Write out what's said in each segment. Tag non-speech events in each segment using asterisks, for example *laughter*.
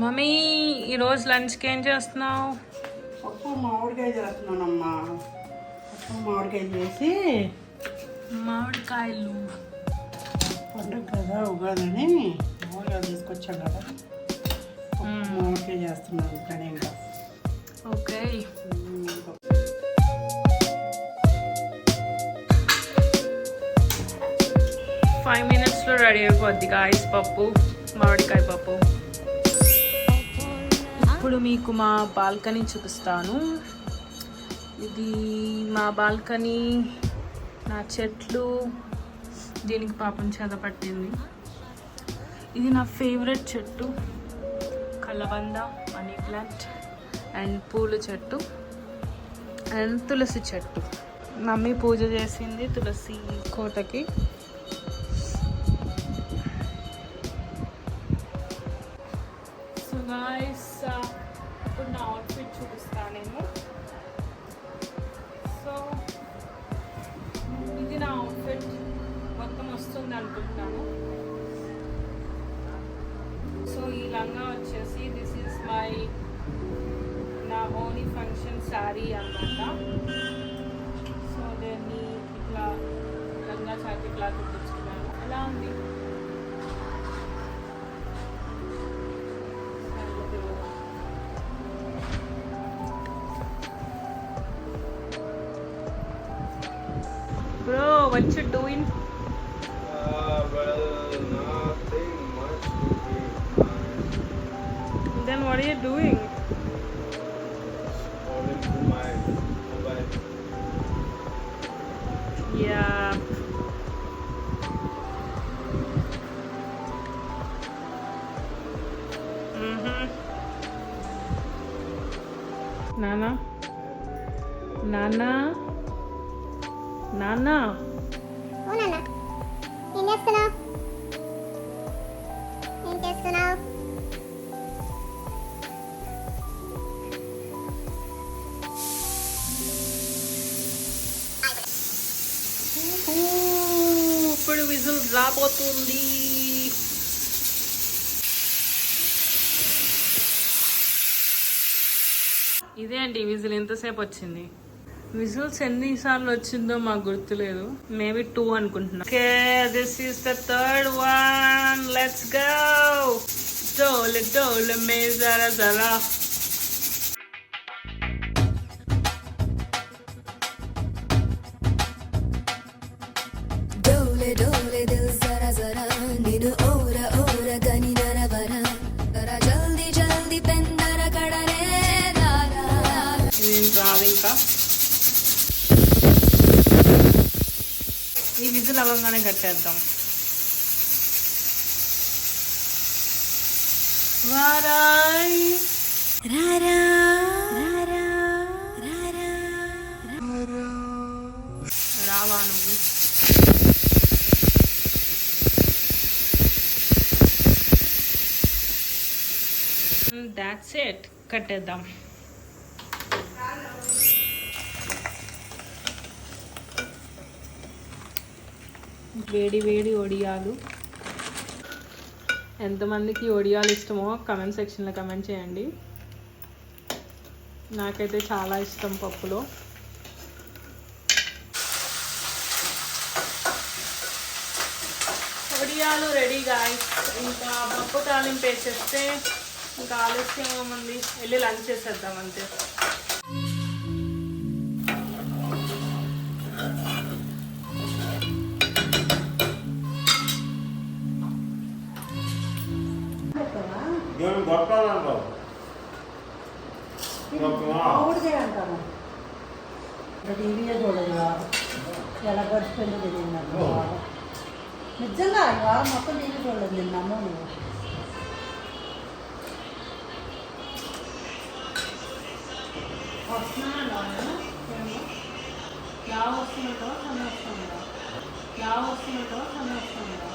Mummy ఈరోజు లంచ్కి ఏం చేస్తున్నావు? పప్పు మామిడికాయ చేస్తున్నానమ్మా. పప్పు మామిడికాయ చేసి మామిడికాయలు. పండుగ కదా ఉగాదని మామిడికాయ తీసుకొచ్చాం కదా. పప్పు మామిడికాయ చేస్తున్నాను కానీ ఇంకా ఓకే ఫైవ్ మినిట్స్లో రెడీ అయిపోద్ది గాయస్ పప్పు మామిడికాయ పప్పు. ఇప్పుడు మీకు మా బాల్కనీ చూపిస్తాను. ఇది మా బాల్కనీ నా చెట్లు దీనికి పాపం చెద పట్టింది. ఇది నా ఫేవరెట్ చెట్టు కలబంద మనీ ప్లాంట్ అండ్ పూల చెట్టు అండ్ తులసి చెట్టు. మమ్మీ పూజ చేసింది తులసి కోటకి. వస్తుంది అనుకుంటున్నాను సో ఈ లంగా వచ్చేసి దిస్ ఈస్ మై నా ఓనీ ఫంక్షన్ శారీ అన్నమాట. సో దీన్ని ఇట్లా లంగా చాకి ఇట్లా కుట్టించుకున్నాను. ఎలా ఉంది? Bro, what you doing? Then what are you doing? Yeah. Mm-hmm. Nana? Nana? Nana? Oh, Nana. Yes, Nana. రాబోతుంది. ఇదే అండి విజిల్ ఎంతసేపు వచ్చింది? విజిల్స్ ఎన్నిసార్లు వచ్చిందో మాకు గుర్తులేదు. మేబీ టూ అనుకుంటున్నా. Okay this is the third one let's go Dol డోల్ మే జరా. ఈ కట్టేద్దాం. వారాయ్. రారా రావా నువ్వు. దాట్స్ ఇట్ కట్టేద్దాం. వేడి వేడి ఒడియాలు. ఎంతమందికి ఒడియాలు ఇష్టమో కమెంట్ సెక్షన్లో కమెంట్ చేయండి. నాకైతే చాలా ఇష్టం పప్పులో. ఒడియాలు రెడీ గాయస్. ఇంకా పప్పు తాలింపు వేసేస్తే ఇంకా ఆలస్యం ఉంది. వెళ్ళి లంచ్ చేసేద్దాం అంతే. ఎలా గడిచిపోయిందో తెలియదు నిజంగా ఈ వారం మొత్తం టీవీ చూడలేదు నేను నమ్మను. వస్తున్నాను లావు వస్తున్నట్టు సమయం వస్తున్నాడు లావు వస్తున్నట్టు సమయం వస్తుందా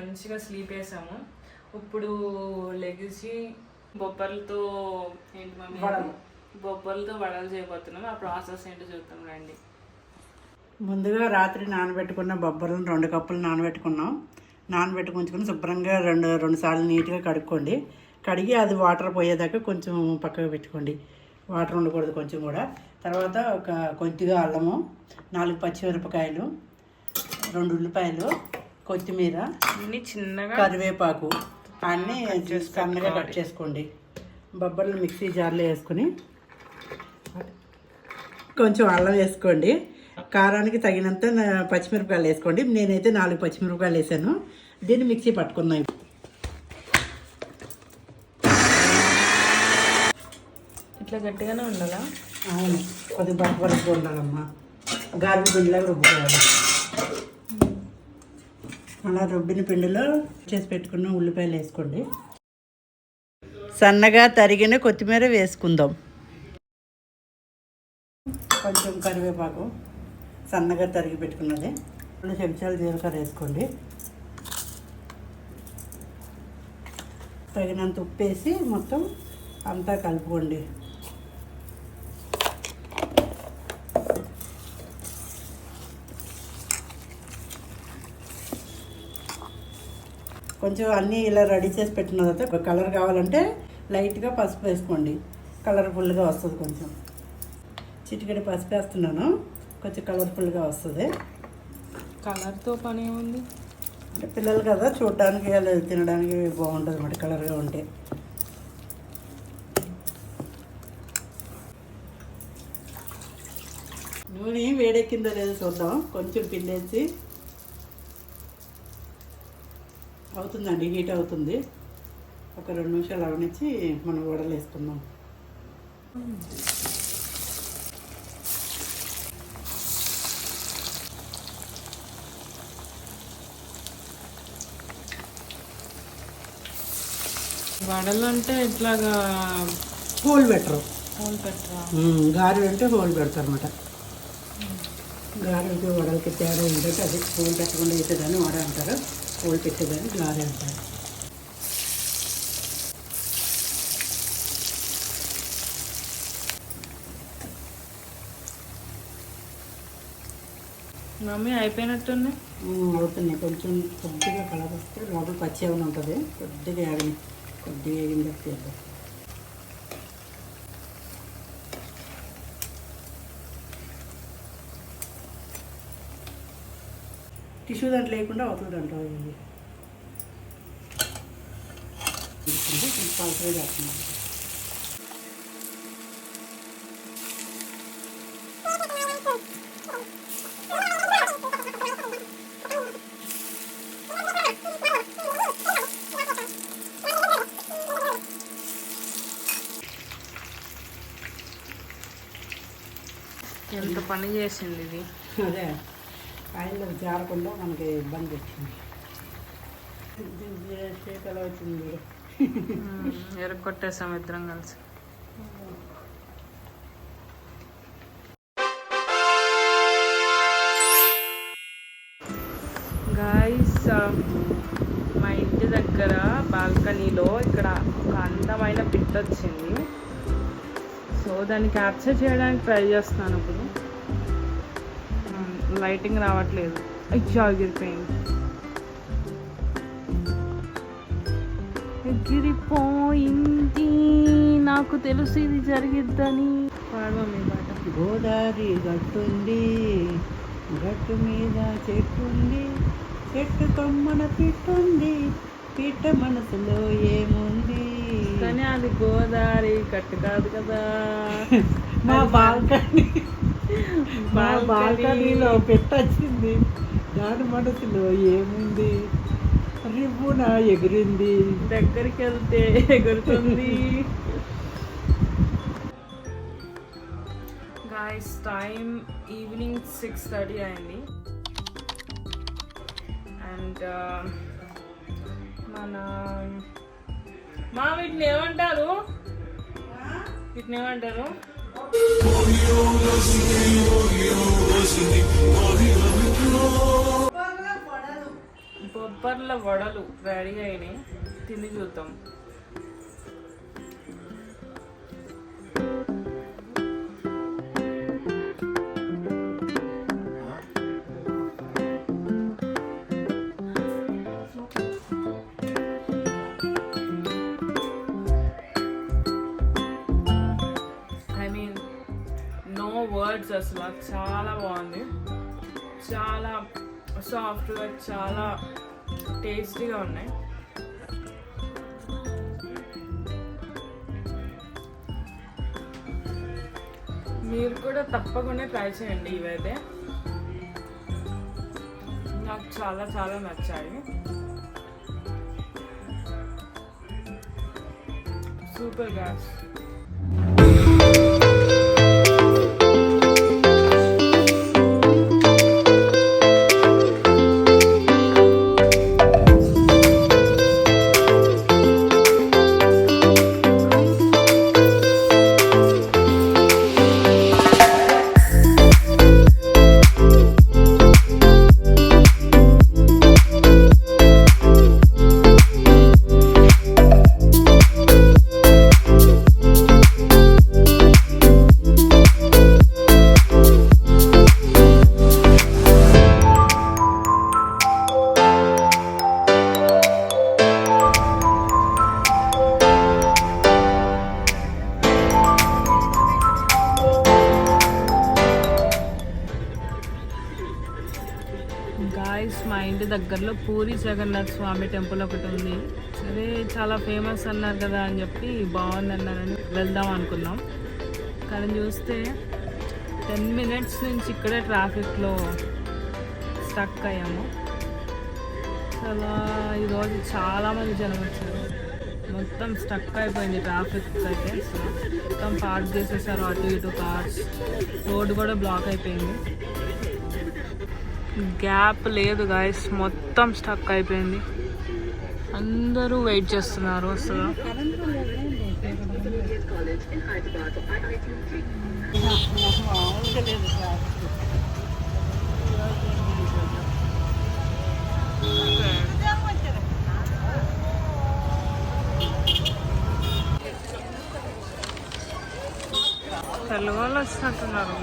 మంచిగా స్లీప్ వేసాము. ఇప్పుడు లెగిసి బొబ్బర్లతో ఏంటి మమ్మీ. బొబ్బర్లతో వడలు చేయబోతున్నాం ఆ ప్రాసెస్ ఏంటో చూద్దాం రండి. ముందుగా రాత్రి నానబెట్టుకున్న బొబ్బర్లను రెండు కప్పులు నానబెట్టుకున్నాం. నానబెట్టుకు ఉంచుకుని శుభ్రంగా రెండు రెండు సార్లు నీట్గా కడుక్కోండి. కడిగి అది వాటర్ పోయేదాకా కొంచెం పక్కకు పెట్టుకోండి. వాటర్ ఉండకూడదు కొంచెం కూడా. తర్వాత ఒక కొద్దిగా అల్లము నాలుగు పచ్చిమిరపకాయలు రెండు ఉల్లిపాయలు కొత్తిమీర అన్ని చిన్నగా కరివేపాకు అన్నీ సన్నగా కట్ చేసుకోండి. బొబ్బర్లు మిక్సీ జార్లో వేసుకుని కొంచెం అల్లం వేసుకోండి. కారానికి తగినంత పచ్చిమిరపకాయలు వేసుకోండి. నేనైతే నాలుగు పచ్చిమిరపకాయలు వేసాను. దీన్ని మిక్సీ పట్టుకుందాం. ఇట్లా గట్టిగానే ఉండాలా? అవును. కొద్దిగా బరక బరకగా ఉండాలమ్మా. గార్బి పిండిలాగా రుబ్బుకోవాలి. అలా రుబ్బిన పిండిలో చేసి పెట్టుకున్న ఉల్లిపాయలు వేసుకోండి. సన్నగా తరిగిన కొత్తిమీర వేసుకుందాం. కొంచెం కరివేపాకు సన్నగా తరిగి పెట్టుకున్నది. రెండు చెంచాలు జీలకర్ర వేసుకోండి. తగినంత ఉప్పు వేసి మొత్తం అంతా కలుపుకోండి. కొంచెం అన్నీ ఇలా రెడీ చేసి పెట్టిన తర్వాత కలర్ కావాలంటే లైట్గా పసుపు వేసుకోండి. కలర్ఫుల్గా వస్తుంది కొంచెం. చిటికెడి పసుపు వేస్తున్నాను. కొంచెం కలర్ఫుల్గా వస్తుంది. కలర్తో పని ఏముంది? అంటే పిల్లలు కదా చూడడానికి వాళ్ళు తినడానికి బాగుంటుంది అన్నమాట కలర్గా ఉంటే. నూనె వేడెక్కిందో లేదో చూద్దాం. కొంచెం పిండేసి అవుతుందండి హీట్ అవుతుంది. ఒక రెండు నిమిషాలు అవనిచ్చి మనం వడలు వేసుకుందాం. వడలు అంటే ఇట్లాగా హోల్ పెట్టరు హోల్ పెట్టరా గారెలు అంటే హోల్ పెడతారు అనమాట గారెలకి వడలకి తేడా ఏంటంటే అది హోల్ పెట్టకుండా వేసేదాన్ని వడ అంటారు. హోల్ పెట్టేదాన్ని గారె అంటారు మమ్మీ అయిపోయినట్టుంది అవుతుంది కొంచెం కొద్దిగా కలర్ వస్తే లోపల పచ్చి ఏమైనా ఉంటుంది. కొద్దిగా వేగని కొద్దిగా వేగిన తర్వాత టిష్యూ దాంట్లో లేకుండా కొంచెం పలసగా చేస్తున్నాం ఎంత పని చేసింది ఇది? అదే. ఆయనలో జారకుండా మనకి ఇబ్బంది వచ్చింది. శీతల వచ్చింది ఎరగొట్టేసాం సముద్రం కలిసి. మా ఇంటి దగ్గర బాల్కనీలో ఇక్కడ ఒక అందమైన పిట్ వచ్చింది సో దాన్ని క్యాప్చర్ చేయడానికి ట్రై చేస్తాను ఇప్పుడు. లైటింగ్ రావట్లేదు. అయ్యా ఎగిరిపోయింది ఎగిరిపోయింది. నాకు తెలుసు ఇది జరిగిద్దని. పాడవ మీ పాట గోదావరి గట్టుంది గట్టు మీద చెట్టుంది చెట్టు కొమ్మన పిట్టుంది పిట్ట మనసులో ఏముంది? కానీ అది గోదావరి కట్టు కాదు కదా. *laughs* మా బాల్కనీ. మా బాల్కనీ. బాల్కనీలో పెట్టొచ్చింది. దాని మనసులో ఏముంది? రివ్వున ఎగిరింది. దగ్గరికి వెళ్తే ఎగురుతుంది. Guys time evening six thirty అయింది. అండ్ మన మా వీటిని ఏమంటారు? వీటిని ఏమంటారు? బొబ్బర్ల వడలు రెడీ అయినాయి తిని చూద్దాం. వర్డ్స్ అసలు చాలా బాగుంది. చాలా సాఫ్ట్గా చాలా టేస్టీగా ఉన్నాయి. మీరు కూడా తప్పకుండా ట్రై చేయండి ఇవైతే. నాకు చాలా చాలా నచ్చాయి. సూపర్ గ్యాస్ దగ్గరలో జగన్నాథ్ స్వామి టెంపుల్ ఒకటి ఉంది. అదే చాలా ఫేమస్ అన్నారు కదా అని చెప్పి బాగుంది అన్నారని వెళ్దాం అనుకున్నాం. కానీ చూస్తే టెన్ మినిట్స్ నుంచి ఇక్కడే ట్రాఫిక్లో స్టక్ అయ్యాము. చాలా ఈరోజు చాలామంది జనం వచ్చారు. మొత్తం స్టక్ అయిపోయింది ట్రాఫిక్ అయితే. మొత్తం పార్క్ చేసేసారు అటు ఇటు కార్స్. రోడ్డు కూడా బ్లాక్ అయిపోయింది. గ్యాప్ లేదు గాయస్ మొత్తం స్టక్ అయిపోయింది. అందరూ వెయిట్ చేస్తున్నారు అసలు. తెలుగు వాళ్ళు వచ్చినట్టున్నారు.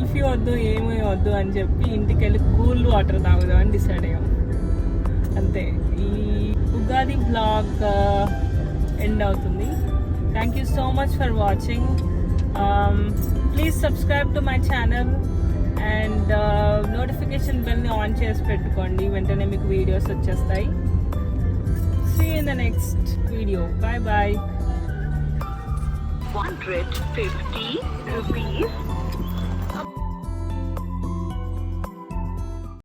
కుల్ఫీ వద్దు ఏమీ వద్దు అని చెప్పి ఇంటికి వెళ్ళి కూల్ వాటర్ తాగుదామని డిసైడ్ అయ్యాం. అంతే. ఈ ఉగాది బ్లాగ్ ఎండ్ అవుతుంది. Thank you so much for watching please subscribe to my channel and notification బెల్ని on చేసి పెట్టుకోండి. వెంటనే మీకు వీడియోస్ వచ్చేస్తాయి. See in the next video bye bye 150 rupees.